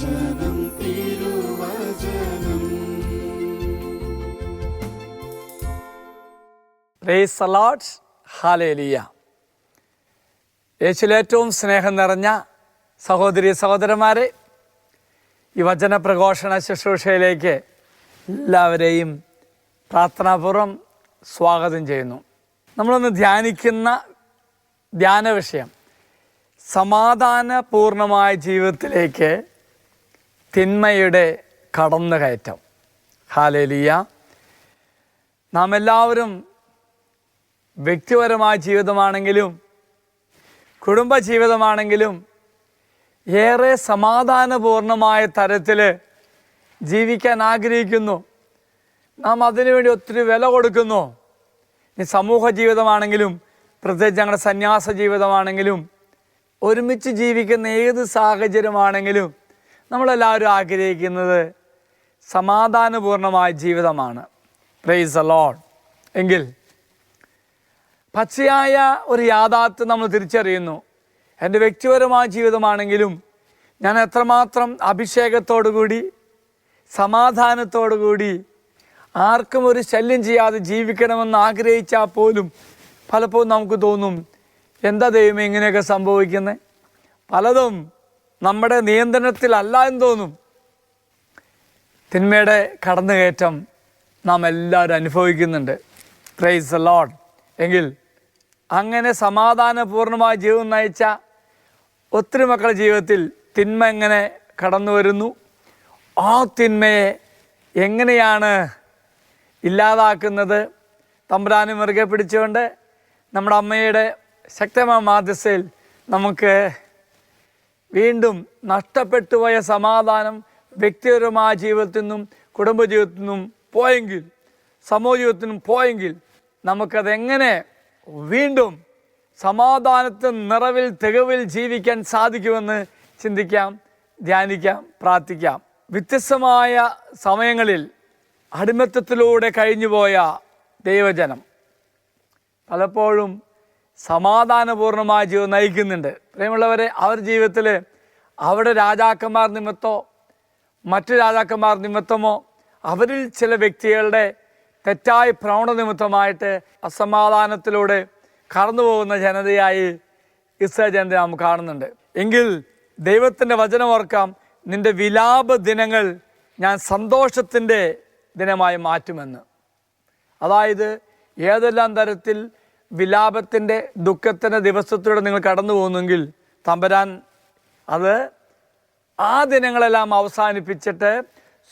തിരുവചനം. തിരുവചനം യേശുവിൽ സ്നേഹം നിറഞ്ഞ സഹോദരി സഹോദരന്മാരെ ഈ വചന പ്രഘോഷണ ശുശ്രൂഷയിലേക്ക് എല്ലാവരെയും പ്രാർത്ഥനാപൂർവം സ്വാഗതം ചെയ്യുന്നു. നമ്മളൊന്ന് ധ്യാനിക്കുന്ന ധ്യാന വിഷയം സമാധാനപൂർണമായ ജീവിതത്തിലേക്ക് തിന്മയുടെ കടന്നുകയറ്റം. ഹാലേലിയ. നാം എല്ലാവരും വ്യക്തിപരമായ ജീവിതമാണെങ്കിലും കുടുംബ ജീവിതമാണെങ്കിലും ഏറെ സമാധാനപൂർണമായ തരത്തിൽ ജീവിക്കാൻ ആഗ്രഹിക്കുന്നു. നാം അതിനുവേണ്ടി ഒത്തിരി വില കൊടുക്കുന്നു. ഈ സമൂഹ ജീവിതമാണെങ്കിലും പ്രത്യേകിച്ച് ഞങ്ങളുടെ സന്യാസ ജീവിതമാണെങ്കിലും ഒരുമിച്ച് ജീവിക്കുന്ന ഏത് സാഹചര്യമാണെങ്കിലും നമ്മളെല്ലാവരും ആഗ്രഹിക്കുന്നത് സമാധാനപൂർണമായ ജീവിതമാണ്. പ്രൈസ് അലോൺ എങ്കിൽ പച്ചയായ ഒരു യാഥാർത്ഥ്യം നമ്മൾ തിരിച്ചറിയുന്നു. എന്റെ വ്യക്തിപരമായ ജീവിതമാണെങ്കിലും ഞാൻ എത്രമാത്രം അഭിഷേകത്തോടു കൂടി സമാധാനത്തോടു കൂടി ആർക്കും ഒരു ശല്യം ചെയ്യാതെ ജീവിക്കണമെന്ന് ആഗ്രഹിച്ചാൽ പോലും പലപ്പോഴും നമുക്ക് തോന്നും എന്താ ദൈവം ഇങ്ങനെയൊക്കെ സംഭവിക്കുന്നത് പലതും നമ്മുടെ നിയന്ത്രണത്തിലല്ല എന്ന് തോന്നും. തിന്മയുടെ കടന്നുകയറ്റം നാം എല്ലാവരും അനുഭവിക്കുന്നുണ്ട്. പ്രൈസ് ലോഡ് എങ്കിൽ അങ്ങനെ സമാധാനപൂർണമായ ജീവിതം നയിച്ച ഒത്തിരി മക്കളുടെ ജീവിതത്തിൽ തിന്മ എങ്ങനെ കടന്നു വരുന്നു? ആ തിന്മയെ എങ്ങനെയാണ് ഇല്ലാതാക്കുന്നത്? തമ്പുരാനെ മുറുകെ പിടിച്ചുകൊണ്ട് നമ്മുടെ അമ്മയുടെ ശക്തമായ മാധ്യസ്ഥയിൽ നമുക്ക് വീണ്ടും നഷ്ടപ്പെട്ടു പോയ സമാധാനം വ്യക്തിപരമായ ജീവിതത്തിൽ നിന്നും കുടുംബജീവിതത്തിൽ നിന്നും പോയെങ്കിൽ സമൂഹ ജീവിതത്തിൽ നിന്നും പോയെങ്കിൽ നമുക്കതെങ്ങനെ വീണ്ടും സമാധാനത്തിൽ നിറവിൽ തികവിൽ ജീവിക്കാൻ സാധിക്കുമെന്ന് ചിന്തിക്കാം ധ്യാനിക്കാം പ്രാർത്ഥിക്കാം. വ്യത്യസ്തമായ സമയങ്ങളിൽ അടിമത്തത്തിലൂടെ കഴിഞ്ഞുപോയ ദൈവജനം. പലപ്പോഴും സമാധാനപൂർണമായ ജീവിതം നയിക്കുന്നുണ്ട്. പ്രിയമുള്ളവരെ അവർ ജീവിതത്തിൽ അവിടെ രാജാക്കന്മാർ നിമിത്തോ മറ്റ് രാജാക്കന്മാർ നിമിത്തമോ അവരിൽ ചില വ്യക്തികളുടെ തെറ്റായ പ്രവണ നിമിത്തമായിട്ട് അസമാധാനത്തിലൂടെ കടന്നു പോകുന്ന ജനതയായി ഇസ്രായേൽ ജനത നാം കാണുന്നുണ്ട്. എങ്കിൽ ദൈവത്തിന്റെ വചനം ഓർക്കാം നിന്റെ വിലാപ ദിനങ്ങൾ ഞാൻ സന്തോഷത്തിന്റെ ദിനമായി മാറ്റുമെന്ന്. അതായത് ഏതെല്ലാം തരത്തിൽ വിലാപത്തിന്റെ ദുഃഖത്തിന്റെ ദിവസത്തിലൂടെ നിങ്ങൾ കടന്നു പോകുന്നെങ്കിൽ തമ്പരാൻ അത് ആ ദിനങ്ങളെല്ലാം അവസാനിപ്പിച്ചിട്ട്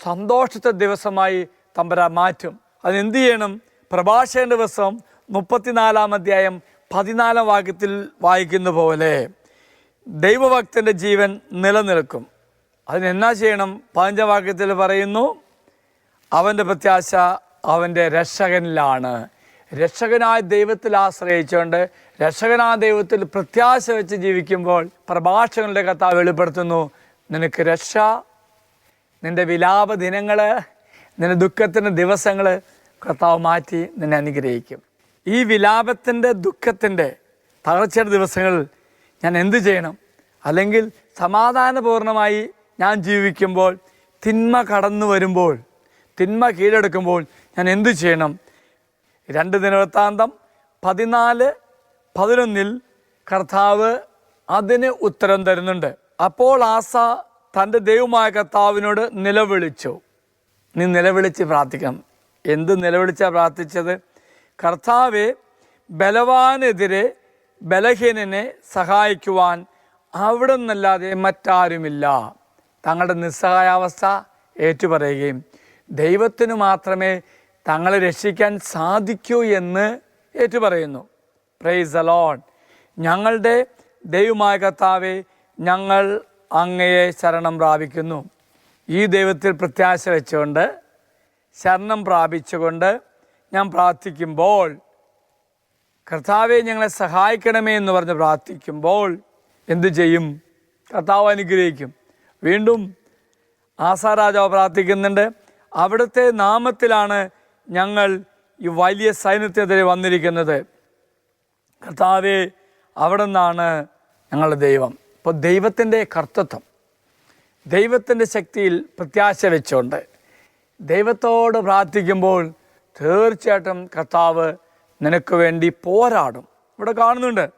സന്തോഷത്തെ ദിവസമായി തമ്പരാൻ മാറ്റും. അതിനെന്ത് ചെയ്യണം? പ്രഭാഷകന്റെ ദിവസം മുപ്പത്തിനാലാം അധ്യായം പതിനാലാം വാക്യത്തിൽ വായിക്കുന്ന പോലെ ദൈവഭക്തന്റെ ജീവൻ നിലനിൽക്കും. അതിനെന്നാ ചെയ്യണം? പതിനഞ്ചാം വാക്യത്തിൽ പറയുന്നു അവന്റെ പ്രത്യാശ അവന്റെ രക്ഷകനിലാണ്. രക്ഷകനായ ദൈവത്തിൽ ആശ്രയിച്ചുകൊണ്ട് രക്ഷകനായ ദൈവത്തിൽ പ്രത്യാശ വെച്ച് ജീവിക്കുമ്പോൾ പ്രഭാഷകളുടെ കഥ വെളിപ്പെടുത്തുന്നു നിനക്ക് രക്ഷ നിന്റെ വിലാപ ദിനങ്ങൾ നിന്റെ ദുഃഖത്തിന്റെ ദിവസങ്ങൾ കർത്താവ് മാറ്റി നിന്നെ അനുഗ്രഹിക്കും. ഈ വിലാപത്തിന്റെ ദുഃഖത്തിന്റെ തകർച്ചയുടെ ദിവസങ്ങളിൽ ഞാൻ എന്ത് ചെയ്യണം? അല്ലെങ്കിൽ സമാധാനപൂർണമായി ഞാൻ ജീവിക്കുമ്പോൾ തിന്മ കടന്നു വരുമ്പോൾ തിന്മ കീഴടക്കുമ്പോൾ ഞാൻ എന്തു ചെയ്യണം? രണ്ട് ദിനവൃത്താന്തം പതിനാല് പതിനൊന്നിൽ കർത്താവ് അതിന് ഉത്തരം തരുന്നുണ്ട്. അപ്പോൾ ആസ തന്റെ ദൈവമായ കർത്താവിനോട് നിലവിളിച്ചു. നീ നിലവിളിച്ച് പ്രാർത്ഥിക്കണം. എന്ത് നിലവിളിച്ചാ പ്രാർത്ഥിച്ചത്? കർത്താവെ ബലവാനെതിരെ ബലഹീനനെ സഹായിക്കുവാൻ അവിടെ നിന്നല്ലാതെ മറ്റാരുമില്ല. തങ്ങളുടെ നിസ്സഹായാവസ്ഥ ഏറ്റുപറയുകയും ദൈവത്തിന് മാത്രമേ തങ്ങളെ രക്ഷിക്കാൻ സാധിക്കൂ എന്ന് ഏറ്റുപറയുന്നു. പ്രൈസ് അലോൺ ഞങ്ങളുടെ ദൈവമായ കർത്താവെ ഞങ്ങൾ അങ്ങയെ ശരണം പ്രാപിക്കുന്നു. ഈ ദൈവത്തിൽ പ്രത്യാശ വെച്ചുകൊണ്ട് ശരണം പ്രാപിച്ചുകൊണ്ട് ഞാൻ പ്രാർത്ഥിക്കുമ്പോൾ കർത്താവെ ഞങ്ങളെ സഹായിക്കണമേ എന്ന് പറഞ്ഞ് പ്രാർത്ഥിക്കുമ്പോൾ എന്തു ചെയ്യും? കർത്താവ് അനുഗ്രഹിക്കും. വീണ്ടും ആസാരാജാവ് പ്രാർത്ഥിക്കുന്നുണ്ട്. അവിടുത്തെ നാമത്തിലാണ് ഞങ്ങൾ ഈ വലിയ സൈന്യത്തിനെതിരെ വന്നിരിക്കുന്നത്. കർത്താവെ അവിടെ നിന്നാണ് ഞങ്ങളുടെ ദൈവം. ഇപ്പോൾ ദൈവത്തിന്റെ കർത്തത്വം. ദൈവത്തിന്റെ ശക്തിയിൽ പ്രത്യാശ വെച്ചുകൊണ്ട് ദൈവത്തോട് പ്രാർത്ഥിക്കുമ്പോൾ തീർച്ചയായിട്ടും കർത്താവ് നിനക്ക് വേണ്ടി പോരാടും. ഇവിടെ കാണുന്നുണ്ട്.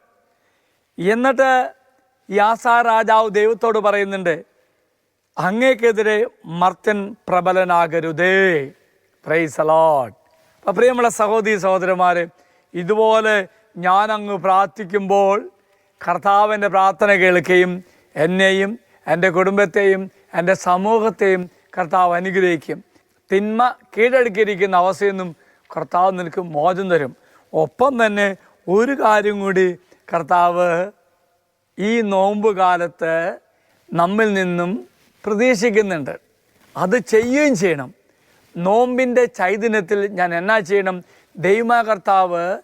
എന്നിട്ട് ആസാ രാജാവ് ദൈവത്തോട് പറയുന്നുണ്ട് അങ്ങേക്കെതിരെ മർത്യൻ പ്രബലനാകരുതേ. പ്രൈസ് അലോട്ട് അപ്പം പ്രിയമുള്ള സഹോദരി സഹോദരന്മാർ ഇതുപോലെ ഞാനങ്ങ് പ്രാർത്ഥിക്കുമ്പോൾ കർത്താവിന്റെ പ്രാർത്ഥന കേൾക്കുകയും എന്നെയും എന്റെ കുടുംബത്തെയും എന്റെ സമൂഹത്തെയും കർത്താവ് അനുഗ്രഹിക്കും. തിന്മ കീഴടക്കിയിരിക്കുന്ന അവസ്ഥയൊന്നും കർത്താവ് നിനക്ക് മോചം തരും. ഒപ്പം തന്നെ ഒരു കാര്യം കൂടി കർത്താവ് ഈ നോമ്പ് കാലത്ത് നമ്മിൽ നിന്നും പ്രതീക്ഷിക്കുന്നുണ്ട്. അത് ചെയ്യുകയും ചെയ്യണം. നോമ്പിന്റെ ചൈതന്യത്തിൽ ഞാൻ എന്നാ ചെയ്യണം? ദൈവമാകർത്താവ്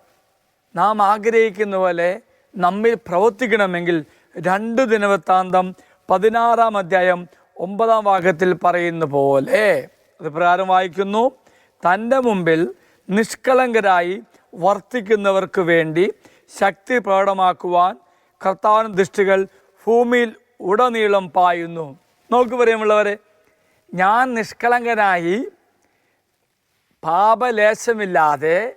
നാം ആഗ്രഹിക്കുന്ന പോലെ നമ്മിൽ പ്രവർത്തിക്കണമെങ്കിൽ രണ്ട് ദിനവൃത്താന്തം പതിനാറാം അധ്യായം ഒമ്പതാം ഭാഗത്തിൽ പറയുന്ന പോലെ. അത് പ്രകാരം വായിക്കുന്നു. തന്റെ മുമ്പിൽ നിഷ്കളങ്കരായി വർത്തിക്കുന്നവർക്ക് വേണ്ടി ശക്തി പ്രകടമാക്കുവാൻ കർത്താവിന് ദൃഷ്ടികൾ ഭൂമിയിൽ ഉടനീളം പായുന്നു. നോക്കി പറയുമുള്ളവരെ ഞാൻ നിഷ്കളങ്കനായി പാപലേശമില്ലാതെ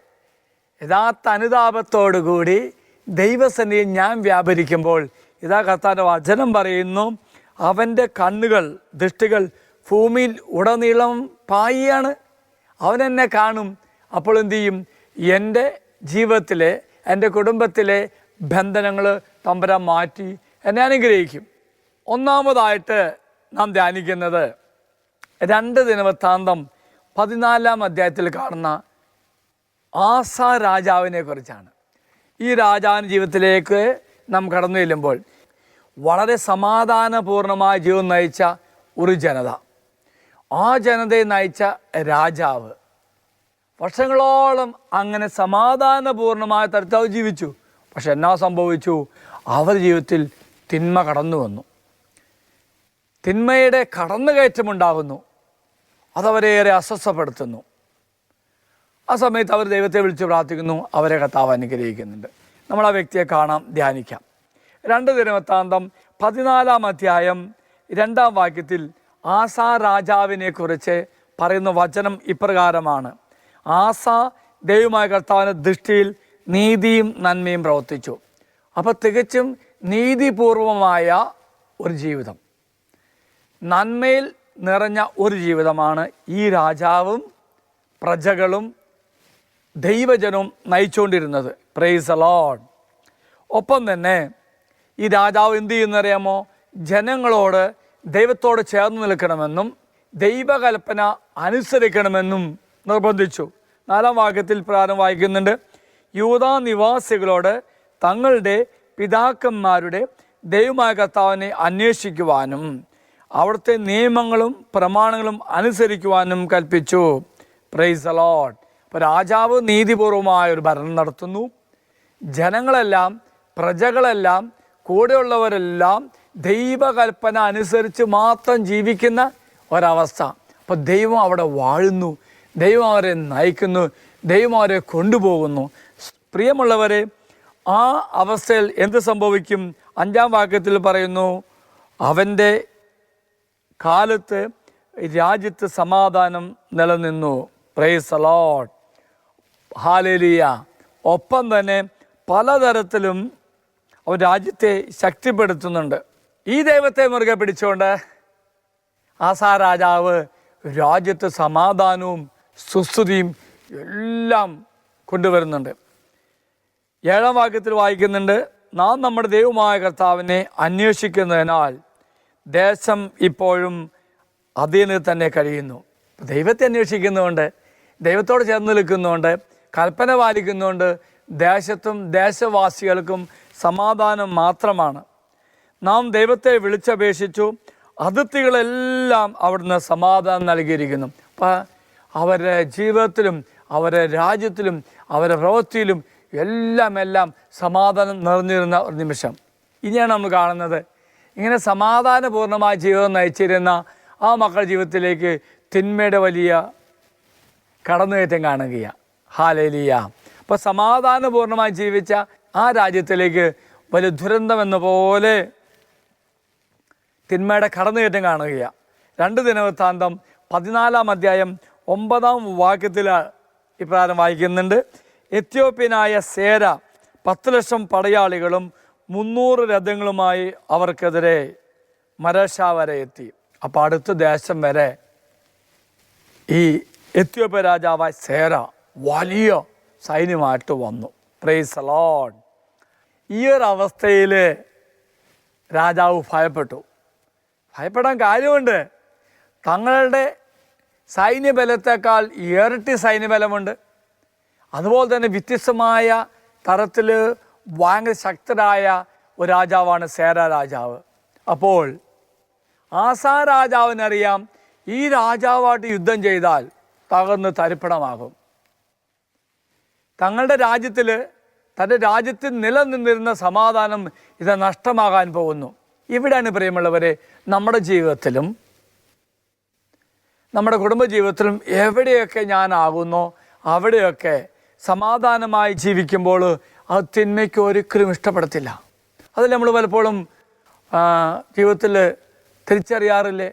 യഥാർത്ഥ അനുതാപത്തോടുകൂടി ദൈവസന്നിധിയിൽ ഞാൻ വ്യാപരിക്കുമ്പോൾ ഇതാ കർത്താന്റെ വചനം പറയുന്നു അവന്റെ കണ്ണുകൾ ദൃഷ്ടികൾ ഭൂമിയിൽ ഉടനീളം പായിയാണ്. അവൻ എന്നെ കാണും. അപ്പോൾ എന്തു ചെയ്യും? എന്റെ ജീവിതത്തിലെ എന്റെ കുടുംബത്തിലെ ബന്ധനങ്ങൾ തമ്പര മാറ്റി എന്നെ അനുഗ്രഹിക്കും. ഒന്നാമതായിട്ട് നാം ധ്യാനിക്കുന്നത് രണ്ട് ദിനവൃത്താന്തം പതിനാലാം അധ്യായത്തിൽ കാണുന്ന ആസ രാജാവിനെ കുറിച്ചാണ്. ഈ രാജാവിന്റെ ജീവിതത്തിലേക്ക് നാം കടന്നു ചെല്ലുമ്പോൾ വളരെ സമാധാനപൂർണമായ ജീവിതം നയിച്ച ഒരു ജനത. ആ ജനതയെ നയിച്ച രാജാവ് വർഷങ്ങളോളം അങ്ങനെ സമാധാനപൂർണമായ തരത്തിൽ ജീവിച്ചു. പക്ഷെ എന്നാ സംഭവിച്ചു? അവർ ജീവിതത്തിൽ തിന്മ കടന്നു വന്നു. തിന്മയുടെ കടന്നുകയറ്റമുണ്ടാകുന്നു. അതവരെ ഏറെ അസ്വസ്ഥപ്പെടുത്തുന്നു. ആ സമയത്ത് അവർ ദൈവത്തെ വിളിച്ച് പ്രാർത്ഥിക്കുന്നു അവരെ കർത്താവ് അനുഗ്രഹിക്കുന്നുണ്ട്. നമ്മൾ ആ വ്യക്തിയെ കാണാം ധ്യാനിക്കാം. രണ്ട് ദിനവൃത്താന്തം പതിനാലാം അധ്യായം രണ്ടാം വാക്യത്തിൽ ആസാ രാജാവിനെ കുറിച്ച് പറയുന്ന വചനം ഇപ്രകാരമാണ്. ആസ ദൈവമായ കർത്താവിന്റെ ദൃഷ്ടിയിൽ നീതിയും നന്മയും പ്രവർത്തിച്ചു. അപ്പോൾ തികച്ചും നീതിപൂർവമായ ഒരു ജീവിതം. നന്മയിൽ നിറഞ്ഞ ഒരു ജീവിതമാണ് ഈ രാജാവും പ്രജകളും ദൈവജനവും നയിച്ചുകൊണ്ടിരുന്നത്. പ്രൈസ് അലോഡ് ഒപ്പം തന്നെ ഈ രാജാവ് എന്ത് ചെയ്യുന്നറിയാമോ? ജനങ്ങളോട് ദൈവത്തോട് ചേർന്ന് നിൽക്കണമെന്നും ദൈവകൽപ്പന അനുസരിക്കണമെന്നും നിർബന്ധിച്ചു. നാലാം വാക്യത്തിൽ പ്രാരം വായിക്കുന്നുണ്ട് യൂതാ നിവാസികളോട് തങ്ങളുടെ പിതാക്കന്മാരുടെ ദൈവമായ കർത്താവിനെ അന്വേഷിക്കുവാനും അവിടുത്തെ നിയമങ്ങളും പ്രമാണങ്ങളും അനുസരിക്കുവാനും കൽപ്പിച്ചു. പ്രൈസ് അലോട്ട് അപ്പോൾ രാജാവ് നീതിപൂർവമായ ഒരു ഭരണം നടത്തുന്നു. ജനങ്ങളെല്ലാം പ്രജകളെല്ലാം കൂടെയുള്ളവരെല്ലാം ദൈവകൽപ്പന അനുസരിച്ച് മാത്രം ജീവിക്കുന്ന ഒരവസ്ഥ. അപ്പോൾ ദൈവം അവിടെ വാഴുന്നു. ദൈവം അവരെ നയിക്കുന്നു. ദൈവം അവരെ കൊണ്ടുപോകുന്നു. പ്രിയമുള്ളവരെ ആ അവസ്ഥയിൽ എന്ത് സംഭവിക്കും? അഞ്ചാം വാക്യത്തിൽ പറയുന്നു അവന്റെ കാലത്ത് രാജ്യത്ത് സമാധാനം നിലനിന്നു. പ്രൈസ് അലോട്ട് ഹാലേലിയ ഒപ്പം തന്നെ പലതരത്തിലും അവൻ രാജ്യത്തെ ശക്തിപ്പെടുത്തുന്നുണ്ട്. ഈ ദൈവത്തെ മുറുകെ പിടിച്ചുകൊണ്ട് ആസാ രാജാവ് രാജ്യത്ത് സമാധാനവും സുസ്ഥിതിയും എല്ലാം കൊണ്ടുവരുന്നുണ്ട്. ഏഴാം വാക്യത്തിൽ വായിക്കുന്നുണ്ട് നാം നമ്മുടെ ദൈവമായ കർത്താവിനെ അന്വേഷിക്കുന്നതിനാൽ ദേശം ഇപ്പോഴും അതിന് തന്നെ കഴിയുന്നു. ദൈവത്തെ അന്വേഷിക്കുന്നതുകൊണ്ട് ദൈവത്തോട് ചേർന്ന് നിൽക്കുന്നതുകൊണ്ട് കൽപ്പന പാലിക്കുന്നതുകൊണ്ട് ദേശത്തും ദേശവാസികൾക്കും സമാധാനം മാത്രമാണ്. നാം ദൈവത്തെ വിളിച്ചപേക്ഷിച്ചു അതിർത്തികളെല്ലാം അവിടുന്ന് സമാധാനം നൽകിയിരിക്കുന്നു. അപ്പം അവരുടെ ജീവിതത്തിലും അവരുടെ രാജ്യത്തിലും അവരുടെ പ്രവൃത്തിയിലും എല്ലാം എല്ലാം സമാധാനം നിറഞ്ഞിരുന്ന ഒരു നിമിഷം. ഇനിയാണ് നമ്മൾ കാണുന്നത് ഇങ്ങനെ സമാധാനപൂർണമായ ജീവിതം നയിച്ചിരുന്ന ആ മക്കൾ ജീവിതത്തിലേക്ക് തിന്മയുടെ വലിയ കടന്നുകയറ്റം കാണുകയാണ് ഹാലേലിയ. അപ്പോൾ സമാധാനപൂർണമായി ജീവിച്ച ആ രാജ്യത്തിലേക്ക് വലിയ ദുരന്തം എന്ന പോലെ തിന്മയുടെ കടന്നുകയറ്റം കാണുകയാണ് രണ്ട് ദിനവൃത്താന്തം പതിനാലാം അധ്യായം ഒമ്പതാം വാക്യത്തിൽ ഇപ്രകാരം വായിക്കുന്നുണ്ട്. എത്യോപ്യനായ സേര പത്ത് ലക്ഷം പടയാളികളും മുന്നൂറ് രഥങ്ങളുമായി അവർക്കെതിരെ മരശ വരെ എത്തി. അപ്പോൾ അടുത്ത ദേശം വരെ ഈ എത്യോപ്യ രാജാവായ സേര വലിയ സൈന്യമായിട്ട് വന്നു. പ്രൈസ് അലോഡ് ഈ ഒരു അവസ്ഥയിൽ രാജാവ് ഭയപ്പെട്ടു. ഭയപ്പെടാൻ കാര്യമുണ്ട്. തങ്ങളുടെ സൈന്യബലത്തേക്കാൾ ഇരട്ടി സൈന്യബലമുണ്ട്. അതുപോലെ തന്നെ വ്യത്യസ്തമായ തരത്തിൽ ഭയങ്കര ശക്തരായ ഒരു രാജാവാണ് സേര രാജാവ്. അപ്പോൾ ആസാ രാജാവിനറിയാം ഈ രാജാവായിട്ട് യുദ്ധം ചെയ്താൽ തകർന്ന് തരിപ്പണമാകും. തങ്ങളുടെ രാജ്യത്തിൽ തന്റെ രാജ്യത്തിൽ നിലനിന്നിരുന്ന സമാധാനം ഇത് നഷ്ടമാകാൻ പോകുന്നു. ഇവിടെയാണ് പ്രിയമുള്ളവരെ നമ്മുടെ ജീവിതത്തിലും നമ്മുടെ കുടുംബജീവിതത്തിലും എവിടെയൊക്കെ ഞാനാകുന്നോ അവിടെയൊക്കെ സമാധാനമായി ജീവിക്കുമ്പോൾ അത് തിന്മയ്ക്ക് ഒരിക്കലും ഇഷ്ടപ്പെടത്തില്ല. അതിൽ നമ്മൾ പലപ്പോഴും ജീവിതത്തിൽ തിരിച്ചറിയാറില്ലേ?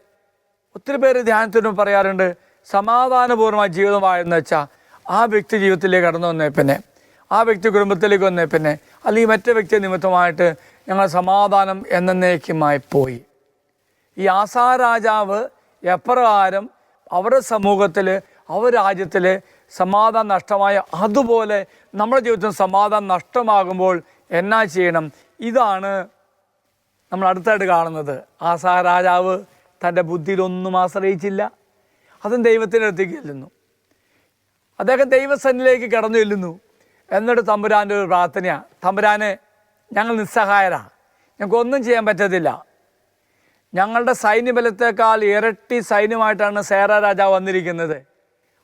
ഒത്തിരി പേര് ധ്യാനത്തിനും പറയാറുണ്ട് സമാധാനപൂർവമായ ജീവിതമായെന്ന് വെച്ചാൽ ആ വ്യക്തി ജീവിതത്തിലേക്ക് കടന്നു വന്നേ പിന്നെ ആ വ്യക്തി കുടുംബത്തിലേക്ക് വന്നേ പിന്നെ അല്ലെങ്കിൽ മറ്റേ വ്യക്തി നിമിത്തമായിട്ട് ഞങ്ങൾ സമാധാനം എന്നേക്കുമായി പോയി. ഈ ആസാ രാജാവ് എപ്രകാരം അവരുടെ സമൂഹത്തിൽ അവരുടെ രാജ്യത്തിലെ സമാധാനം നഷ്ടമായ അതുപോലെ നമ്മുടെ ജീവിതത്തിൽ സമാധാനം നഷ്ടമാകുമ്പോൾ എന്നാ ചെയ്യണം? ഇതാണ് നമ്മൾ അടുത്തായിട്ട് കാണുന്നത്. ആസാ രാജാവ് തന്റെ ബുദ്ധിയിലൊന്നും ആശ്രയിച്ചില്ല. അതും ദൈവത്തിന്റെ അടുത്തേക്ക് ചെല്ലുന്നു. അദ്ദേഹം ദൈവസന്നിലേക്ക് കടന്നു ചെല്ലുന്നു. എന്നിട്ട് തമ്പുരാന്റെ ഒരു പ്രാർത്ഥനയാണ് തമ്പുരാനെ ഞങ്ങൾ നിസ്സഹായരാ. ഞങ്ങൾക്കൊന്നും ചെയ്യാൻ പറ്റത്തില്ല. ഞങ്ങളുടെ സൈന്യബലത്തേക്കാൾ ഇരട്ടി സൈന്യമായിട്ടാണ് സേറ രാജാവ് വന്നിരിക്കുന്നത്.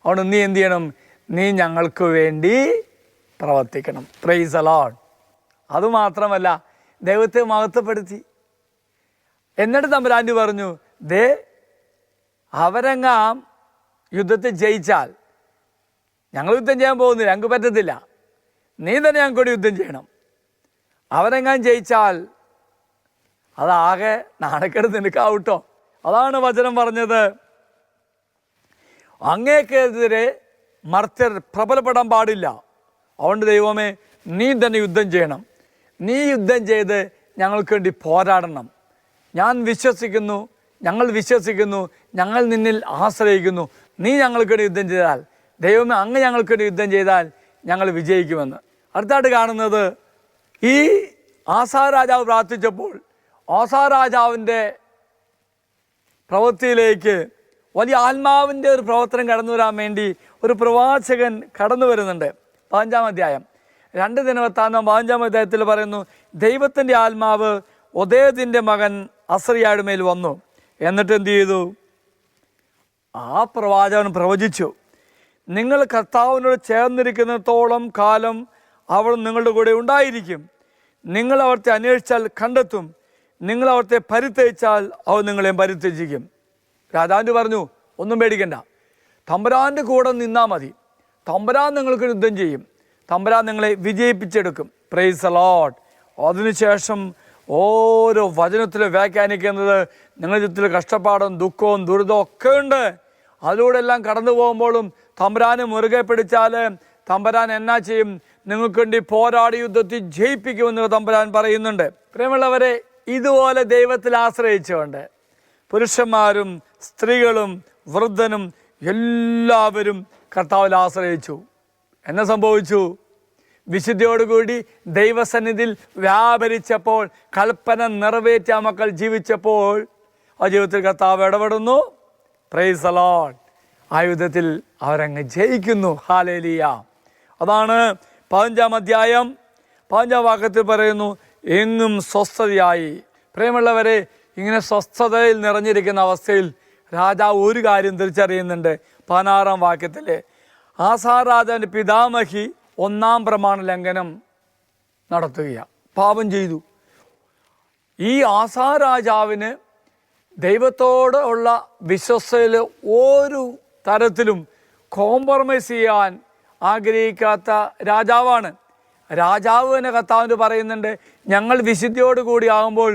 അതുകൊണ്ട് നീ എന്ത് ചെയ്യണം? നീ ഞങ്ങൾക്ക് വേണ്ടി പ്രവർത്തിക്കണം. പ്രൈസ് അലോൺ അതുമാത്രമല്ല ദൈവത്തെ മഹത്വപ്പെടുത്തി. എന്നിട്ട് തമ്പുരാന്റെ പറഞ്ഞു ദേ അവരെങ്ങാം യുദ്ധത്തിൽ ജയിച്ചാൽ ഞങ്ങൾ യുദ്ധം ചെയ്യാൻ പോകുന്നില്ല ഞങ്ങൾക്ക് പറ്റത്തില്ല. നീ തന്നെ ഞങ്ങൾക്കൂടി യുദ്ധം ചെയ്യണം. അവരെങ്ങാൻ ജയിച്ചാൽ അതാകെ നാണക്കെടുത്ത് നിനക്കാവട്ടോ. അതാണ് വചനം പറഞ്ഞത്. അങ്ങേക്കെതിരെ മർത്യർ പ്രബലപ്പെടാൻ പാടില്ല. അതുകൊണ്ട് ദൈവമേ നീ തന്നെ യുദ്ധം ചെയ്യണം. നീ യുദ്ധം ചെയ്ത് ഞങ്ങൾക്ക് വേണ്ടി പോരാടണം. ഞാൻ വിശ്വസിക്കുന്നു ഞങ്ങൾ വിശ്വസിക്കുന്നു ഞങ്ങൾ നിന്നിൽ ആശ്രയിക്കുന്നു. നീ ഞങ്ങൾക്ക് വേണ്ടി യുദ്ധം ചെയ്താൽ ദൈവമേ അങ്ങ് ഞങ്ങൾക്ക് വേണ്ടി യുദ്ധം ചെയ്താൽ ഞങ്ങൾ വിജയിക്കുമെന്ന്. അടുത്തായിട്ട് കാണുന്നത് ഈ ആസാ രാജാവ് പ്രാർത്ഥിച്ചപ്പോൾ ആസാ രാജാവിന്റെ പ്രവൃത്തിയിലേക്ക് വലിയ ആത്മാവിന്റെ ഒരു പ്രവർത്തനം കടന്നു വരാൻ വേണ്ടി ഒരു പ്രവാചകൻ കടന്നു വരുന്നുണ്ട്. പതിനഞ്ചാം അധ്യായം. രണ്ട് ദിനവത്താന്തം പതിനഞ്ചാം അധ്യായത്തിൽ പറയുന്നു ദൈവത്തിന്റെ ആത്മാവ് ഉദയത്തിന്റെ മകൻ അസറിയാട് മേൽ വന്നു. എന്നിട്ട് എന്തു ചെയ്തു? ആ പ്രവാചകൻ പ്രവചിച്ചു നിങ്ങൾ കർത്താവിനോട് ചേർന്നിരിക്കുന്നിടത്തോളം കാലം അവൾ നിങ്ങളുടെ കൂടെ ഉണ്ടായിരിക്കും. നിങ്ങൾ അവിടുത്തെ അന്വേഷിച്ചാൽ കണ്ടെത്തും. നിങ്ങൾ അവിടുത്തെ പരിത്യജിച്ചാൽ അവ നിങ്ങളെയും പരിത്യജിക്കും. രാജാവിന്റെ പറഞ്ഞു ഒന്നും പേടിക്കണ്ട. തമ്പുരാന്റെ കൂടെ നിന്നാൽ മതി. തമ്പുരാൻ നിങ്ങൾക്ക് യുദ്ധം ചെയ്യും. തമ്പുരാൻ നിങ്ങളെ വിജയിപ്പിച്ചെടുക്കും. പ്രൈസ് അലോട്ട് അതിനുശേഷം ഓരോ വചനത്തിൽ വ്യാഖ്യാനിക്കുന്നത് നിങ്ങളുടെ ജീവിതത്തിൽ കഷ്ടപ്പാടും ദുഃഖവും ദുരിതവും ഒക്കെ ഉണ്ട്. അതിലൂടെ എല്ലാം കടന്നു പോകുമ്പോഴും തമ്പുരാന് മുറുകെ പിടിച്ചാൽ തമ്പുരാൻ എന്നാ ചെയ്യും? നിങ്ങൾക്ക് വേണ്ടി പോരാടി യുദ്ധത്തിൽ ജയിപ്പിക്കുമെന്ന് തമ്പുരാൻ പറയുന്നുണ്ട്. പ്രിയമുള്ളവരെ ഇതുപോലെ ദൈവത്തിൽ ആശ്രയിച്ചുകൊണ്ട് പുരുഷന്മാരും സ്ത്രീകളും വൃദ്ധനും എല്ലാവരും കർത്താവിൽ ആശ്രയിച്ചു. എന്നെ സംഭവിച്ചു? വിശുദ്ധിയോടുകൂടി ദൈവസന്നിധിയിൽ വ്യാപരിച്ചപ്പോൾ കൽപ്പന നിറവേറ്റ മക്കൾ ജീവിച്ചപ്പോൾ ആ ജീവിതത്തിൽ കർത്താവ് ഇടപെടുന്നു. പ്രൈസ് അലോൺ ആ യുദ്ധത്തിൽ അവരങ്ങ് ജയിക്കുന്നു. ഹാലേലിയ അതാണ് പതിനഞ്ചാം അധ്യായം. പതിനഞ്ചാം വാക്യത്തിൽ പറയുന്നു എങ്ങും സ്വസ്ഥതയായി. പ്രേമുള്ളവരെ ഇങ്ങനെ സ്വസ്ഥതയിൽ നിറഞ്ഞിരിക്കുന്ന അവസ്ഥയിൽ രാജാവ് ഒരു കാര്യം തിരിച്ചറിയുന്നുണ്ട്. പതിനാറാം വാക്യത്തിൽ ആസാ രാജാവിന്റെ പിതാമഹി ഒന്നാം പ്രമാണ ലംഘനം നടത്തുകയാണ് പാപം ചെയ്തു. ഈ ആസാ രാജാവിന് ദൈവത്തോട് ഉള്ള വിശ്വസയിൽ ഒരു തരത്തിലും കോംപ്രമൈസ് ചെയ്യാൻ ആഗ്രഹിക്കാത്ത രാജാവാണ്. രാജാവ് തന്നെ കർത്താവിന് പറയുന്നുണ്ട് ഞങ്ങൾ വിശുദ്ധിയോട് കൂടി ആകുമ്പോൾ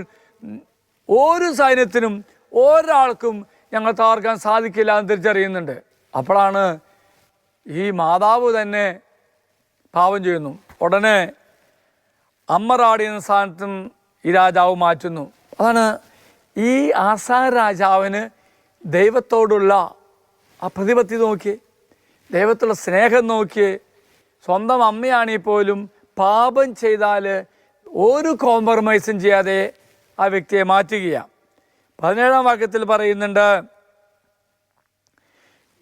ഒരു സൈന്യത്തിനും ഒരാൾക്കും ഞങ്ങൾ തകർക്കാൻ സാധിക്കില്ല എന്ന് തിരിച്ചറിയുന്നുണ്ട്. അപ്പോഴാണ് ഈ മാതാവ് തന്നെ പാപം ചെയ്യുന്നു. ഉടനെ അമ്മറാടി എന്ന സ്ഥാനത്തും ഈ രാജാവ് മാറ്റുന്നു. അതാണ് ഈ ആസാ രാജാവിന് ദൈവത്തോടുള്ള ആ പ്രതിപത്തി നോക്കി ദൈവത്തുള്ള സ്നേഹം നോക്കി സ്വന്തം അമ്മയാണെങ്കിൽ പോലും പാപം ചെയ്താൽ ഒരു കോംപ്രമൈസും ചെയ്യാതെ ആ വ്യക്തിയെ മാറ്റുകയാണ്. പതിനേഴാം വാക്യത്തിൽ പറയുന്നുണ്ട്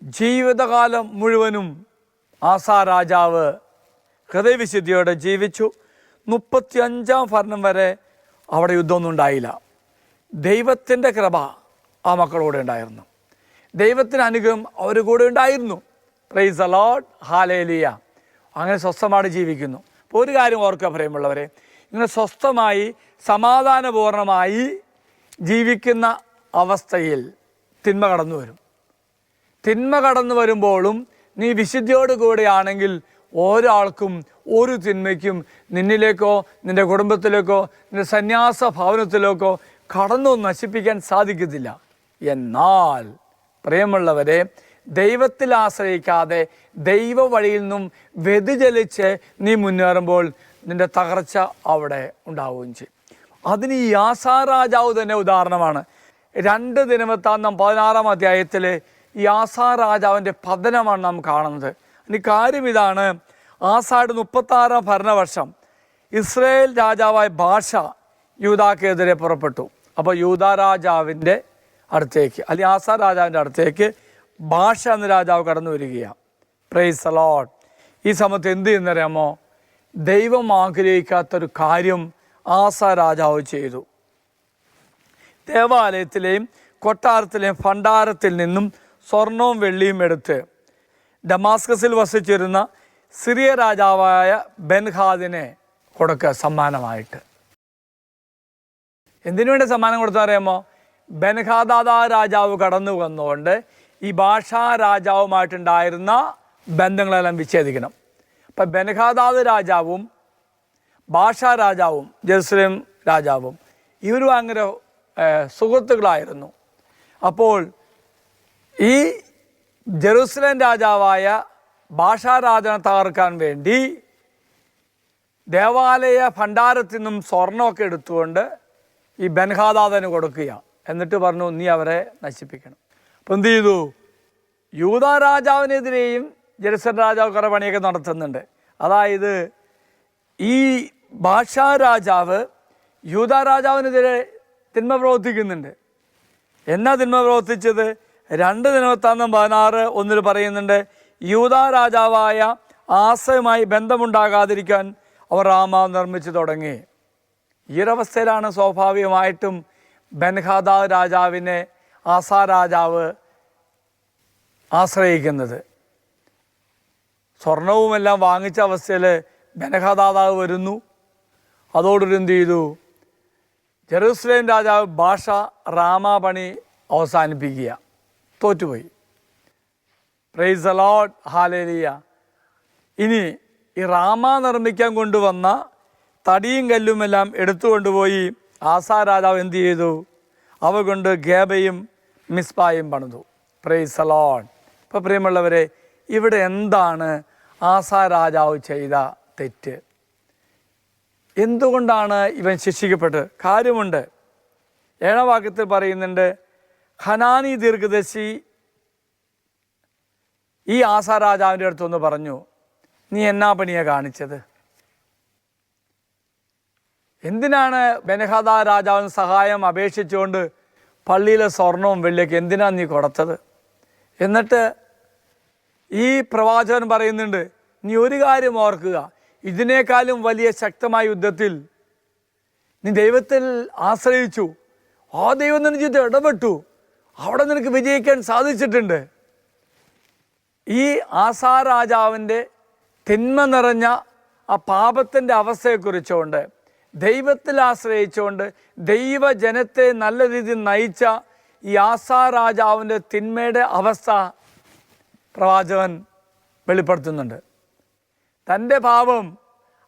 ജീവിതകാലം മുഴുവനും ആസാ രാജാവ് ഹൃദയവിശുദ്ധിയോടെ ജീവിച്ചു. മുപ്പത്തി അഞ്ചാം ഭരണം വരെ അവിടെ യുദ്ധമൊന്നും ഉണ്ടായില്ല. ദൈവത്തിന്റെ കൃപ ആ മക്കളോടെ ഉണ്ടായിരുന്നു. ദൈവത്തിന് അനുഗ്രഹം അവർ കൂടെ ഉണ്ടായിരുന്നു. പ്രൈസ് അലോട്ട് ഹാലേലിയ അങ്ങനെ സ്വസ്ഥമായിട്ട് ജീവിക്കുന്നു. അപ്പോൾ ഒരു കാര്യം ഓർക്കുക പറയുമുള്ളവരെ ഇങ്ങനെ സ്വസ്ഥമായി സമാധാനപൂർണമായി ജീവിക്കുന്ന അവസ്ഥയിൽ തിന്മ കടന്നു വരും. തിന്മ കടന്നു വരുമ്പോഴും നീ വിശുദ്ധിയോട് കൂടെയാണെങ്കിൽ ഒരാൾക്കും ഒരു തിന്മയ്ക്കും നിന്നിലേക്കോ നിന്റെ കുടുംബത്തിലേക്കോ നിന്റെ സന്യാസ ഭവനത്തിലേക്കോ കടന്നു നശിപ്പിക്കാൻ സാധിക്കത്തില്ല. എന്നാൽ പ്രിയമുള്ളവരെ ദൈവത്തിൽ ആശ്രയിക്കാതെ ദൈവ വഴിയിൽ നിന്നും വ്യതിചലിച്ച് നീ മുന്നേറുമ്പോൾ നിന്റെ തകർച്ച അവിടെ ഉണ്ടാവുകയും ചെയ്യും. അതിന് യാസാ രാജാവ് തന്നെ ഉദാഹരണമാണ്. രണ്ട് ദിനവത്താന്തം പതിനാറാം അധ്യായത്തിൽ ആസാ രാജാവിന്റെ പതനമാണ് നാം കാണുന്നത്. ഇനി കാര്യം ഇതാണ്. ആസായുടെ മുപ്പത്താറാം ഭരണവർഷം. ഇസ്രയേൽ രാജാവായ ഭാഷ യൂതാക്കെതിരെ പുറപ്പെട്ടു. അപ്പോൾ യൂത രാജാവിന്റെ അടുത്തേക്ക് അല്ലെങ്കിൽ ആസാ രാജാവിന്റെ അടുത്തേക്ക് ഭാഷ എന്ന രാജാവ് കടന്നു വരികയാണ്. പ്രൈസ് അലോട്ട് ഈ സമയത്ത് എന്ത് ചെയ്യുന്നറിയാമോ? ദൈവം ആഗ്രഹിക്കാത്തൊരു കാര്യം ആസ രാജാവ് ചെയ്തു. ദേവാലയത്തിലെയും കൊട്ടാരത്തിലെയും ഭണ്ഡാരത്തിൽ നിന്നും സ്വർണവും വെള്ളിയും എടുത്ത് ഡമാസ്കസിൽ വസിച്ചിരുന്ന സിറിയ രാജാവായ ബെൻഹാദിനെ കൊടുക്കുക സമ്മാനമായിട്ട്. എന്തിനു വേണ്ടി സമ്മാനം കൊടുത്തറിയാമോ ബെൻഹാദാദ രാജാവ് കടന്നു വന്നുകൊണ്ട് ഈ ഭാഷാ രാജാവുമായിട്ടുണ്ടായിരുന്ന ബന്ധങ്ങളെല്ലാം വിച്ഛേദിക്കണം. അപ്പം ബെൻഹാദാദ് രാജാവും ഭാഷാ രാജാവും ജെറുസലേം രാജാവും. ഇവർ അങ്ങനെ സുഹൃത്തുക്കളായിരുന്നു. അപ്പോൾ ഈ ജെറുസലേം രാജാവായ ഭാഷാ രാജനെ തകർക്കാൻ വേണ്ടി ദേവാലയ ഭണ്ഡാരത്തിൽ നിന്നും സ്വർണമൊക്കെ എടുത്തുകൊണ്ട് ഈ ബൻഹാദാദന് കൊടുക്കുക. എന്നിട്ട് പറഞ്ഞു നീ അവരെ നശിപ്പിക്കണം. അപ്പം എന്ത് ചെയ്തു? യൂത രാജാവിനെതിരെയും ജെറുസലേം രാജാവ് കുറേ പണിയൊക്കെ നടത്തുന്നുണ്ട്. അതായത് ഈ ഭാഷാ രാജാവ് യൂത രാജാവിനെതിരെ തിന്മ പ്രവർത്തിക്കുന്നുണ്ട്. എന്നാ തിന്മ പ്രവർത്തിച്ചത്? രണ്ട് ദിനവത്താന്തം പതിനാറ് ഒന്നിൽ പറയുന്നുണ്ട് യൂത രാജാവായ ആസയുമായി ബന്ധമുണ്ടാകാതിരിക്കാൻ അവർ രാമ നിർമ്മിച്ചു തുടങ്ങി. ഈ ഒരവസ്ഥയിലാണ് സ്വാഭാവികമായിട്ടും ബൻഹാദ രാജാവിനെ ആസാ രാജാവ് ആശ്രയിക്കുന്നത്. സ്വർണവുമെല്ലാം വാങ്ങിച്ച അവസ്ഥയിൽ ബനഹദാതാവ് വരുന്നു. അതോടൊരു എന്ത് ചെയ്തു? ജെറുസലേം രാജാവ് ഭാഷ റാമാപണി അവസാനിപ്പിക്കുക. തോറ്റുപോയി. പ്രൈസ് അലോട്ട് ഹാലേലിയ ഇനി ഈ റാമ നിർമ്മിക്കാൻ കൊണ്ടുവന്ന തടിയും കല്ലുമെല്ലാം എടുത്തു കൊണ്ടുപോയി ആസാ രാജാവ് എന്തു ചെയ്തു? അവ കൊണ്ട് ഗേബയും മിസ്ബായും പണിതു. പ്രൈസ് അലോട്ട് ഇപ്പോൾ പ്രിയമുള്ളവരെ ഇവിടെ എന്താണ് ആസാ രാജാവ് ചെയ്ത തെറ്റ്? എന്തുകൊണ്ടാണ് ഇവൻ ശിക്ഷിക്കപ്പെട്ടത്? കാര്യമുണ്ട്. ഏഴാം വാക്യത്തിൽ പറയുന്നുണ്ട് ഹനാനി ദീർഘദശി ഈ ആസാ രാജാവിന്റെ അടുത്തൊന്ന് പറഞ്ഞു നീ എന്നാ പണിയാണ് കാണിച്ചത്? എന്തിനാണ് ബനഹദ രാജാവിന് സഹായം അപേക്ഷിച്ചുകൊണ്ട് പള്ളിയിലെ സ്വർണവും വെള്ളിയൊക്കെ എന്തിനാണ് നീ കൊടുത്തത്? എന്നിട്ട് ഈ പ്രവാചകൻ പറയുന്നുണ്ട് നീ ഒരു കാര്യം ഓർക്കുക ഇതിനേക്കാളും വലിയ ശക്തമായ യുദ്ധത്തിൽ നീ ദൈവത്തിൽ ആശ്രയിച്ചു. ആ ദൈവം നിന്റെ ജീവിതത്തിൽ ഇടപെട്ടു. അവിടെ നിനക്ക് വിജയിക്കാൻ സാധിച്ചിട്ടുണ്ട്. ഈ ആസാ രാജാവിന്റെ തിന്മ നിറഞ്ഞ ആ പാപത്തിന്റെ അവസ്ഥയെക്കുറിച്ചുകൊണ്ട് ദൈവത്തിൽ ആശ്രയിച്ചുകൊണ്ട് ദൈവജനത്തെ നല്ല രീതിയിൽ നയിച്ച ഈ ആസാ രാജാവിന്റെ തിന്മയുടെ അവസ്ഥ പ്രവാചകൻ വെളിപ്പെടുത്തുന്നുണ്ട്. തന്റെ പാപം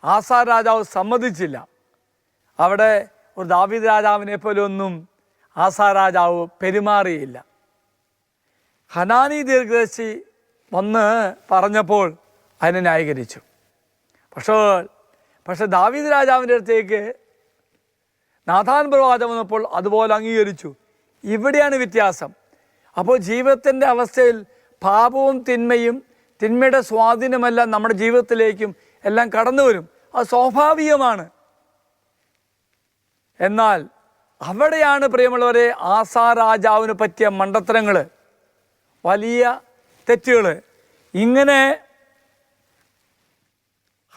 ആസാ രാജാവ് സമ്മതിച്ചില്ല. അവിടെ ഒരു ദാവീദ് രാജാവിനെ പോലെ ഒന്നും ആസാ രാജാവ് പെരുമാറിയില്ല. ഹനാനി ദീർഘദർശി വന്ന് പറഞ്ഞപ്പോൾ അതിനെ ന്യായീകരിച്ചു. പക്ഷേ പക്ഷെ ദാവീദ് രാജാവിന്റെ അടുത്തേക്ക് നാഥാൻ പ്രവാചകം വന്നപ്പോൾ അതുപോലെ അംഗീകരിച്ചു. ഇവിടെയാണ് വ്യത്യാസം. അപ്പോൾ ജീവിതത്തിന്റെ അവസ്ഥയിൽ പാപവും തിന്മയും തിന്മയുടെ സ്വാധീനമെല്ലാം നമ്മുടെ ജീവിതത്തിലേക്കും എല്ലാം കടന്നു വരും അത് സ്വാഭാവികമാണ്. എന്നാൽ അവിടെയാണ് പ്രിയമുള്ളവരെ ആസാ രാജാവിന് പറ്റിയ മണ്ടത്തരങ്ങൾ വലിയ തെറ്റുകൾ ഇങ്ങനെ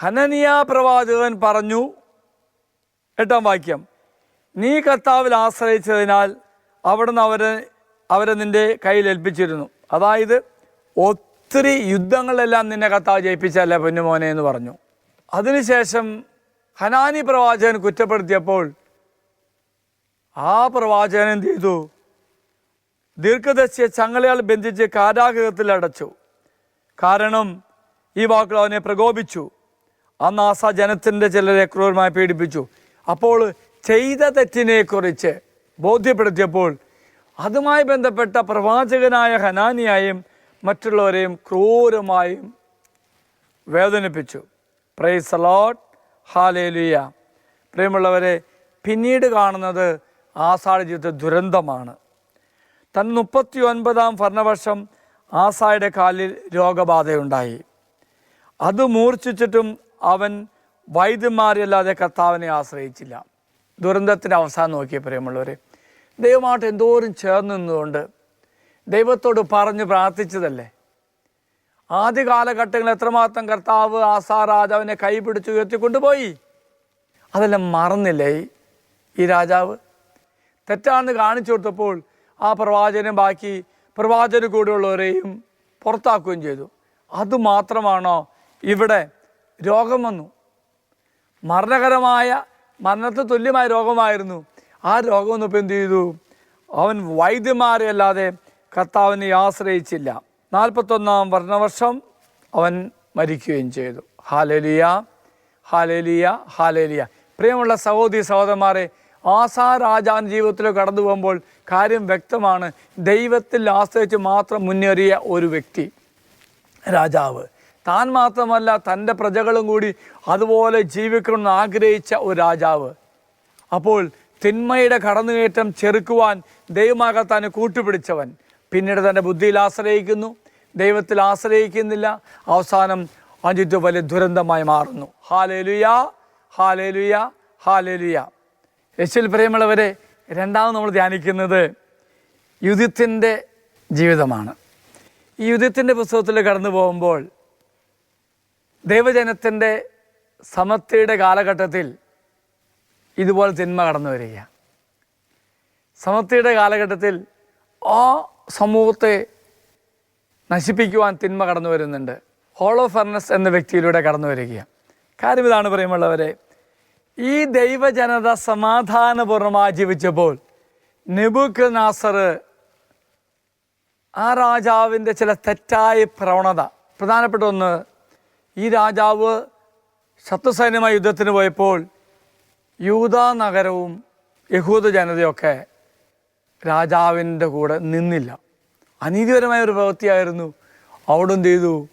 ഹനനിയ പ്രവാചകൻ പറഞ്ഞു എട്ടാം വാക്യം നീ കർത്താവിൽ ആശ്രയിച്ചതിനാൽ അവിടുന്ന് അവരെ അവരെ നിന്റെ കയ്യിൽ ഏൽപ്പിച്ചിരുന്നു. അതായത് ഒത്തിരി യുദ്ധങ്ങളെല്ലാം നിന്നെ കത്താവ് ജയിപ്പിച്ചല്ലേ പൊന്നുമോനെ എന്ന് പറഞ്ഞു. അതിനുശേഷം ഹനാനി പ്രവാചകൻ കുറ്റപ്പെടുത്തിയപ്പോൾ ആ പ്രവാചകൻ എന്ത് ചെയ്തു? ദീർഘദശിയെ ചങ്ങലയാൽ ബന്ധിച്ച് കാരാഗ്രഹത്തിൽ അടച്ചു. കാരണം ഈ വാക്കുകൾ അവനെ പ്രകോപിച്ചു. അന്ന് ആസ ജനത്തിന്റെ ചിലരെ ക്രൂരമായി പീഡിപ്പിച്ചു. അപ്പോൾ ചെയ്ത തെറ്റിനെക്കുറിച്ച് ബോധ്യപ്പെടുത്തിയപ്പോൾ അതുമായി ബന്ധപ്പെട്ട പ്രവാചകനായ ഹനാനിയായും മറ്റുള്ളവരെയും ക്രൂരമായും വേദനിപ്പിച്ചു. പ്രൈസ് അലോട്ട് ഹാലേലുയ പ്രിയമുള്ളവരെ പിന്നീട് കാണുന്നത് ആസാടെ ജീവിത ദുരന്തമാണ്. തൻ മുപ്പത്തി ഒൻപതാം ഭരണവർഷം ആസായുടെ കാലിൽ രോഗബാധയുണ്ടായി. അത് മൂർച്ഛിച്ചിട്ടും അവൻ വൈദ്യന്മാരല്ലാതെ കർത്താവിനെ ആശ്രയിച്ചില്ല. ദുരന്തത്തിന്റെ അവസാനം നോക്കിയ പ്രിയമുള്ളവരെ ദൈവമായിട്ട് എന്തോരം ചേർന്ന് നിന്നുകൊണ്ട് ദൈവത്തോട് പറഞ്ഞ് പ്രാർത്ഥിച്ചതല്ലേ? ആദ്യ കാലഘട്ടങ്ങളിൽ എത്രമാത്രം കർത്താവ് ആസാ രാജാവിനെ കൈപിടിച്ച് ഉയർത്തിക്കൊണ്ടുപോയി? അതെല്ലാം മറന്നില്ലേ ഈ- രാജാവ്? തെറ്റാണെന്ന് കാണിച്ചു കൊടുത്തപ്പോൾ ആ പ്രവാചകനും ബാക്കി പ്രവാചകന് കൂടെയുള്ളവരെയും പുറത്താക്കുകയും ചെയ്തു. അതുമാത്രമാണോ ഇവിടെ രോഗം വന്നു? മരണകരമായ മരണത്തിന് തുല്യമായ രോഗമായിരുന്നു. ആ രോഗം വന്നപ്പോൾ എന്ത് ചെയ്തു? അവൻ വൈദ്യന്മാരെ അല്ലാതെ കർത്താവിനെ ആശ്രയിച്ചില്ല. നാൽപ്പത്തൊന്നാം വർണവർഷം അവൻ മരിക്കുകയും ചെയ്തു. ഹാലലിയ ഹാലലിയ ഹാലലിയ. പ്രിയമുള്ള സഹോദരി സഹോദരന്മാരെ ആസാ രാജാൻ ജീവിതത്തിൽ കടന്നു പോകുമ്പോൾ കാര്യം വ്യക്തമാണ്. ദൈവത്തിൽ ആശ്രയിച്ച് മാത്രം മുന്നേറിയ ഒരു വ്യക്തി രാജാവ്. താൻ മാത്രമല്ല തന്റെ പ്രജകളും കൂടി അതുപോലെ ജീവിക്കണമെന്ന് ആഗ്രഹിച്ച ഒരു രാജാവ്. അപ്പോൾ തിന്മയുടെ കടന്നുകയറ്റം ചെറുക്കുവാൻ ദൈവമാകത്താന് കൂട്ടുപിടിച്ചവൻ. പിന്നീട് തന്റെ ബുദ്ധിയിൽ ആശ്രയിക്കുന്നു. ദൈവത്തിൽ ആശ്രയിക്കുന്നില്ല. അവസാനം അഞ്ചിട്ട് വലിയ ദുരന്തമായി മാറുന്നു. Hallelujah hallelujah hallelujah. യശുൽ പ്രേമുള്ളവരെ രണ്ടാമത് നമ്മൾ ധ്യാനിക്കുന്നത് യുദ്ധത്തിന്റെ ജീവിതമാണ്. ഈ യുദ്ധത്തിന്റെ പുസ്തകത്തിൽ കടന്നു പോകുമ്പോൾ ദൈവജനത്തിന്റെ സമത്വയുടെ കാലഘട്ടത്തിൽ ഇതുപോലെ തിന്മ കടന്നു വരിക സമത്വയുടെ കാലഘട്ടത്തിൽ ആ സമൂഹത്തെ നശിപ്പിക്കുവാൻ തിന്മ കടന്നു വരുന്നുണ്ട്. ഹോളോ ഫർണസ് എന്ന വ്യക്തിയിലൂടെ കടന്നു വരികയാണ്. കാര്യം ഇതാണ് പറയുമുള്ളവരെ ഈ ദൈവജനത സമാധാനപൂർണമായി ജീവിച്ചപ്പോൾ നെബുക്ക് നാസർ ആ രാജാവിന്റെ ചില തെറ്റായ പ്രവണത. പ്രധാനപ്പെട്ട ഒന്ന് ഈ രാജാവ് ശത്രുസൈന്യമായ യുദ്ധത്തിന് പോയപ്പോൾ യൂത നഗരവും യഹൂദ ജനതയൊക്കെ രാജാവിന്റെ കൂടെ നിന്നില്ല. അനീതിപരമായ ഒരു പ്രവൃത്തിയായിരുന്നു. അവിടെ എന്ത് ചെയ്തു?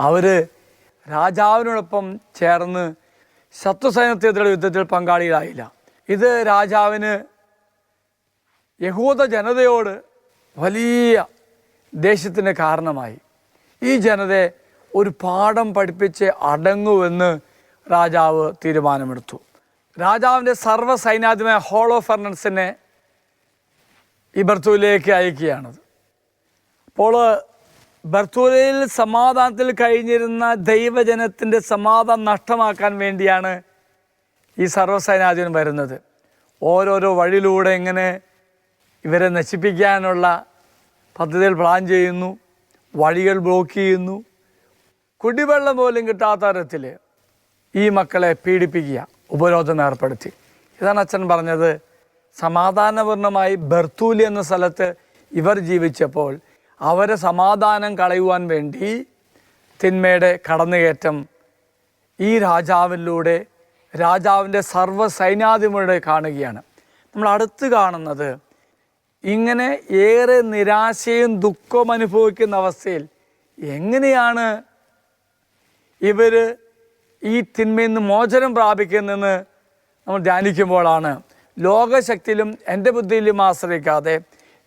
അവർ രാജാവിനോടൊപ്പം ചേർന്ന് ശത്രുസൈന്യത്തിനെതിരെ യുദ്ധത്തിൽ പങ്കാളികളായില്ല. ഇത് രാജാവിന് യഹൂദ ജനതയോട് വലിയ ദേഷ്യത്തിന് കാരണമായി. ഈ ജനതയെ ഒരു പാഠം പഠിപ്പിച്ച് അടങ്ങുവെന്ന് രാജാവ് തീരുമാനമെടുത്തു. രാജാവിന്റെ സർവ സൈന്യാധിപമായ ഹോളോ ഫെർണൻസിനെ ഈ ബർത്തൂലിലേക്ക് അയക്കുകയാണത്. അപ്പോൾ ബർത്തൂലയിൽ സമാധാനത്തിൽ കഴിഞ്ഞിരുന്ന ദൈവജനത്തിന്റെ സമാധാനം നഷ്ടമാക്കാൻ വേണ്ടിയാണ് ഈ സർവസൈനാധിപൻ വരുന്നത്. ഓരോരോ വഴിയിലൂടെ ഇങ്ങനെ ഇവരെ നശിപ്പിക്കാനുള്ള പദ്ധതികൾ പ്ലാൻ ചെയ്യുന്നു വഴികൾ ബ്ലോക്ക് ചെയ്യുന്നു. കുടിവെള്ളം പോലും കിട്ടാത്ത തരത്തിൽ ഈ മക്കളെ പീഡിപ്പിക്കുക ഉപരോധം ഏർപ്പെടുത്തി. ഇതാണ് അച്ഛൻ പറഞ്ഞത്. സമാധാനപൂർണമായി ബർത്തൂലി എന്ന സ്ഥലത്ത് ഇവർ ജീവിച്ചപ്പോൾ അവരെ സമാധാനം കളയുവാൻ വേണ്ടി തിന്മയുടെ കടന്നുകയറ്റം ഈ രാജാവിലൂടെ രാജാവിന്റെ സർവ സൈന്യാധിപരുടെ കാണുകയാണ്. നമ്മൾ അടുത്ത് കാണുന്നത് ഇങ്ങനെ ഏറെ നിരാശയും ദുഃഖവും അനുഭവിക്കുന്ന അവസ്ഥയിൽ എങ്ങനെയാണ് ഇവർ ഈ തിന്മയിൽ നിന്ന് മോചനം പ്രാപിക്കുന്നതെന്ന് നമ്മൾ ധ്യാനിക്കുമ്പോഴാണ് ലോകശക്തിയിലും എന്റെ ബുദ്ധിയിലും ആശ്രയിക്കാതെ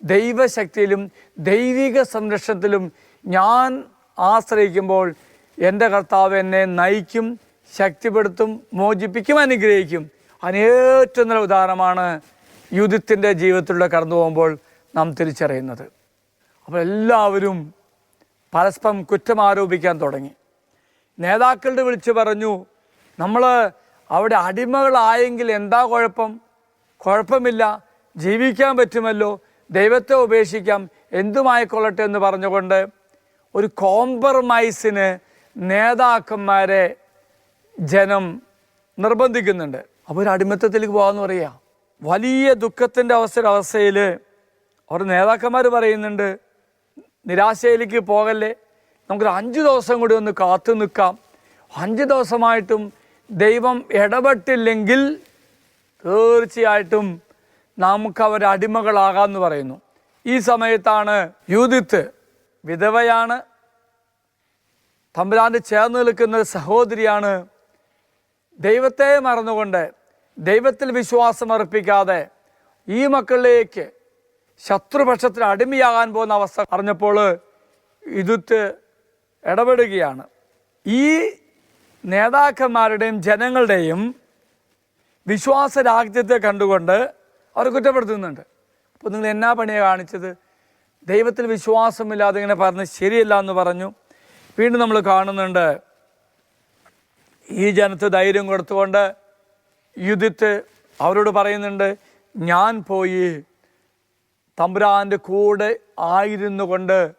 ദൈവശക്തിയിലും ദൈവിക സംരക്ഷണത്തിലും ഞാൻ ആശ്രയിക്കുമ്പോൾ എന്റെ കർത്താവ് എന്നെ നയിക്കും ശക്തിപ്പെടുത്തും മോചിപ്പിക്കും അനുഗ്രഹിക്കും. അനേറ്റവും നല്ല ഉദാഹരണമാണ് യുദ്ധത്തിന്റെ ജീവിതത്തിലൂടെ കടന്നു പോകുമ്പോൾ നാം തിരിച്ചറിയുന്നത്. അപ്പോൾ എല്ലാവരും പരസ്പരം കുറ്റം ആരോപിക്കാൻ തുടങ്ങി. നേതാക്കളുടെ വിളിച്ച് പറഞ്ഞു നമ്മൾ അവിടെ അടിമകളായെങ്കിൽ എന്താ കുഴപ്പം? കുഴപ്പമില്ല. ജീവിക്കാൻ പറ്റുമല്ലോ. ദൈവത്തെ ഉപേക്ഷിക്കാം. എന്തുമായിക്കൊള്ളട്ടെ എന്ന് പറഞ്ഞുകൊണ്ട് ഒരു കോംപ്രമൈസിന് നേതാക്കന്മാരെ ജനം നിർബന്ധിക്കുന്നുണ്ട്. അപ്പോൾ ഒരു അടിമത്തത്തിലേക്ക് പോകാമെന്ന് പറയാ. വലിയ ദുഃഖത്തിന്റെ അവസര അവസ്ഥയിൽ അവർ നേതാക്കന്മാർ പറയുന്നുണ്ട് നിരാശയിലേക്ക് പോകല്ലേ. നമുക്കൊരു അഞ്ച് ദിവസം കൂടി ഒന്ന് കാത്തു നിൽക്കാം. അഞ്ച് ദിവസമായിട്ടും ദൈവം ഇടപെട്ടില്ലെങ്കിൽ തീർച്ചയായിട്ടും നമുക്ക് അവർ അടിമകളാകാമെന്ന് പറയുന്നു. ഈ സമയത്താണ് യൂതിത്ത് വിധവയാണ്. തമ്പുരാന്റെ ചേർന്ന് നിൽക്കുന്ന സഹോദരിയാണ്. ദൈവത്തെ മറന്നുകൊണ്ട് ദൈവത്തിൽ വിശ്വാസം അർപ്പിക്കാതെ ഈ മക്കളിലേക്ക് ശത്രുപക്ഷത്തിന് അടിമയാകാൻ പോകുന്ന അവസ്ഥ അറിഞ്ഞപ്പോൾ ഇതുത്ത് ഇടപെടുകയാണ്. ഈ നേതാക്കന്മാരുടെയും ജനങ്ങളുടെയും വിശ്വാസ രാജ്യത്തെ കണ്ടുകൊണ്ട് അവർ കുറ്റപ്പെടുത്തുന്നുണ്ട്. അപ്പോൾ നിങ്ങൾ എന്നാ പണിയാണ് കാണിച്ചത്? ദൈവത്തിൽ വിശ്വാസമില്ലാതെ ഇങ്ങനെ പറഞ്ഞ് ശരിയല്ല എന്ന് പറഞ്ഞു. വീണ്ടും നമ്മൾ കാണുന്നുണ്ട്. ഈ ജനത്ത് ധൈര്യം കൊടുത്തുകൊണ്ട് യുദ്ധത്ത് അവരോട് പറയുന്നുണ്ട് ഞാൻ പോയി തമ്പുരാന്റെ കൂടെ ആയിരുന്നു കൊണ്ട്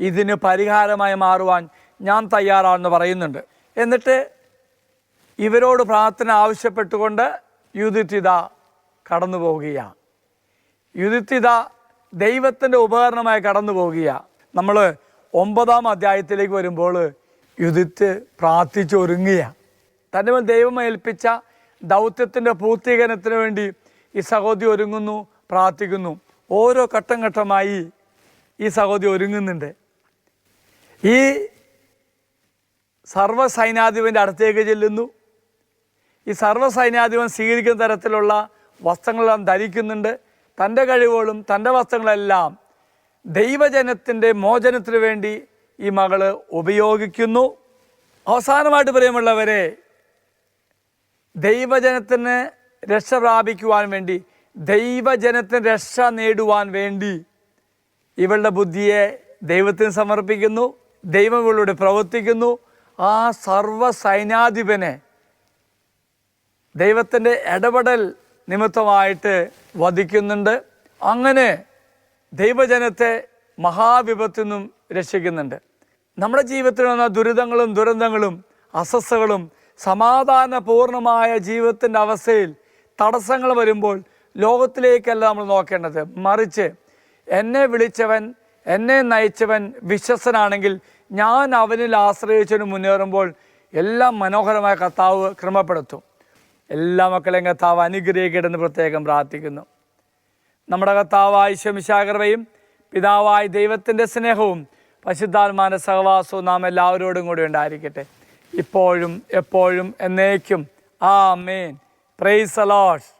ഇതിന് പരിഹാരമായി മാറുവാൻ ഞാൻ തയ്യാറാണെന്ന് പറയുന്നുണ്ട്. എന്നിട്ട് ഇവരോട് പ്രാർത്ഥന ആവശ്യപ്പെട്ടുകൊണ്ട് യുദ്ധിത്തിത കടന്നു പോവുകയാണ് യുദ്ധിത്തിത ദൈവത്തിന്റെ ഉപകരണമായി കടന്നു പോവുകയാണ് നമ്മൾ ഒമ്പതാം അധ്യായത്തിലേക്ക് വരുമ്പോൾ യുധിത്ത് പ്രാർത്ഥിച്ചൊരുങ്ങുക തന്റെ മേൽ ദൈവം ഏൽപ്പിച്ച ദൗത്യത്തിന്റെ പൂർത്തീകരണത്തിന് വേണ്ടി ഈ സഹോദരി ഒരുങ്ങുന്നു പ്രാർത്ഥിക്കുന്നു. ഓരോ ഘട്ടം ഘട്ടമായി ഈ സഹോദരി ഒരുങ്ങുന്നുണ്ട്. ഈ സർവ സൈന്യാധിപന്റെ അടുത്തേക്ക് ചെല്ലുന്നു. ഈ സർവസൈന്യാധിപൻ സ്വീകരിക്കുന്ന തരത്തിലുള്ള വസ്ത്രങ്ങളെല്ലാം ധരിക്കുന്നുണ്ട്. തന്റെ കഴിവുകളും തന്റെ വസ്ത്രങ്ങളെല്ലാം ദൈവജനത്തിന്റെ മോചനത്തിന് വേണ്ടി ഈ മകൾ ഉപയോഗിക്കുന്നു. അവസാനമായിട്ട് പ്രിയമുള്ളവരെ ദൈവജനത്തിന് രക്ഷ പ്രാപിക്കുവാൻ വേണ്ടി ദൈവജനത്തിന് രക്ഷ നേടുവാൻ വേണ്ടി ഇവളുടെ ബുദ്ധിയെ ദൈവത്തിന് സമർപ്പിക്കുന്നു ദൈവം ഇവളോട് പ്രവർത്തിക്കുന്നു. ആ സർവ സൈന്യാധിപനെ ദൈവത്തിന്റെ ഇടപെടൽ നിമിത്തമായിട്ട് വധിക്കുന്നുണ്ട്. അങ്ങനെ ദൈവജനത്തെ മഹാവിപത്തിൽ നിന്നും രക്ഷിക്കുന്നുണ്ട്. നമ്മുടെ ജീവിതത്തിൽ വന്ന ദുരിതങ്ങളും ദുരന്തങ്ങളും അസ്വസ്ഥകളും സമാധാനപൂർണമായ ജീവിതത്തിന്റെ അവസ്ഥയിൽ തടസ്സങ്ങൾ വരുമ്പോൾ ലോകത്തിലേക്കല്ല നമ്മൾ നോക്കേണ്ടത് മറിച്ച് എന്നെ വിളിച്ചവൻ എന്നെ നയിച്ചവൻ വിശ്വസനാണെങ്കിൽ ഞാൻ അവനിൽ ആശ്രയിച്ചതിന് മുന്നേറുമ്പോൾ എല്ലാം മനോഹരമായ കർത്താവ് ക്രമപ്പെടുത്തും. എല്ലാ മക്കളെയും കർത്താവ് അനുഗ്രഹിക്കട്ടെന്ന് പ്രത്യേകം പ്രാർത്ഥിക്കുന്നു. നമ്മുടെ കർത്താവായ ശമിശാകർവയും പിതാവായി ദൈവത്തിന്റെ സ്നേഹവും പശുദ്ധാത്മാന്റെ സഹവാസവും നാം എല്ലാവരോടും കൂടി ഉണ്ടായിരിക്കട്ടെ. ഇപ്പോഴും എപ്പോഴും എന്നേക്കും. ആ മേൻ പ്രൈസ് അലോട്ട്